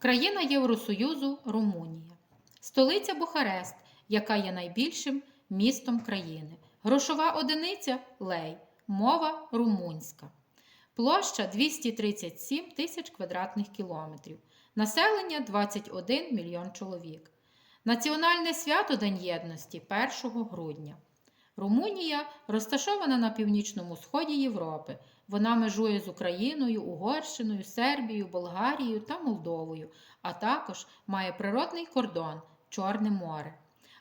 Країна Євросоюзу Румунія. Столиця Бухарест, яка є найбільшим містом країни. Грошова одиниця лей. Мова румунська. Площа 237 тисяч квадратних кілометрів. Населення 21 мільйон чоловік. Національне свято День Єдності 1 грудня. Румунія розташована на північному сході Європи. Вона межує з Україною, Угорщиною, Сербією, Болгарією та Молдовою, а також має природний кордон Чорне море.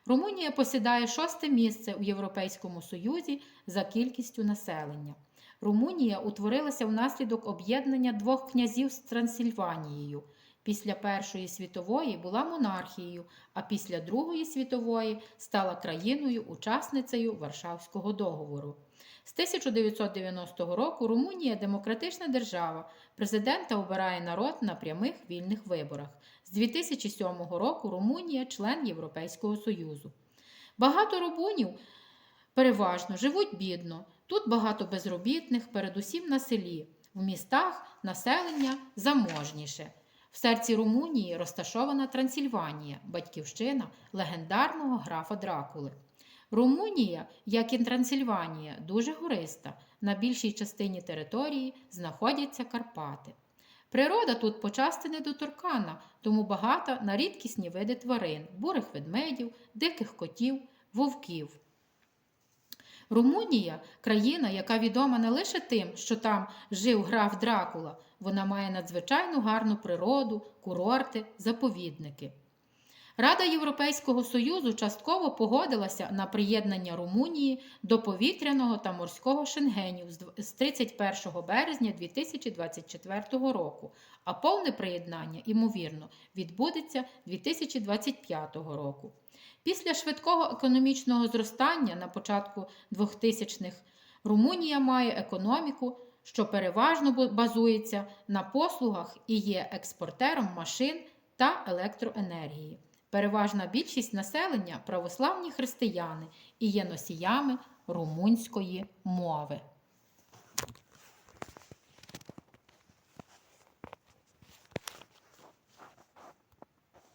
Румунія посідає шосте місце у Європейському Союзі за кількістю населення. Румунія утворилася внаслідок об'єднання двох князів з Трансильванією. Після Першої світової була монархією, а після Другої світової стала країною-учасницею Варшавського договору. З 1990 року Румунія демократична держава. Президента обирає народ на прямих вільних виборах. З 2007 року Румунія член Європейського Союзу. Багато румунів переважно живуть бідно. Тут багато безробітних, передусім на селі. В містах населення заможніше. В серці Румунії розташована Трансильванія, батьківщина легендарного графа Дракули. Румунія, як і Трансильванія, дуже гориста. На більшій частині території знаходяться Карпати. Природа тут почасти недоторкана, тому багата на рідкісні види тварин, бурих ведмедів, диких котів, вовків. Румунія країна, яка відома не лише тим, що там жив граф Дракула, вона має надзвичайно гарну природу, курорти, заповідники. Рада Європейського Союзу частково погодилася на приєднання Румунії до повітряного та морського шенгенів з 31 березня 2024 року, а повне приєднання, ймовірно, відбудеться 2025 року. Після швидкого економічного зростання на початку 2000-х Румунія має економіку, що переважно базується на послугах і є експортером машин та електроенергії. Переважна більшість населення православні християни і є носіями румунської мови.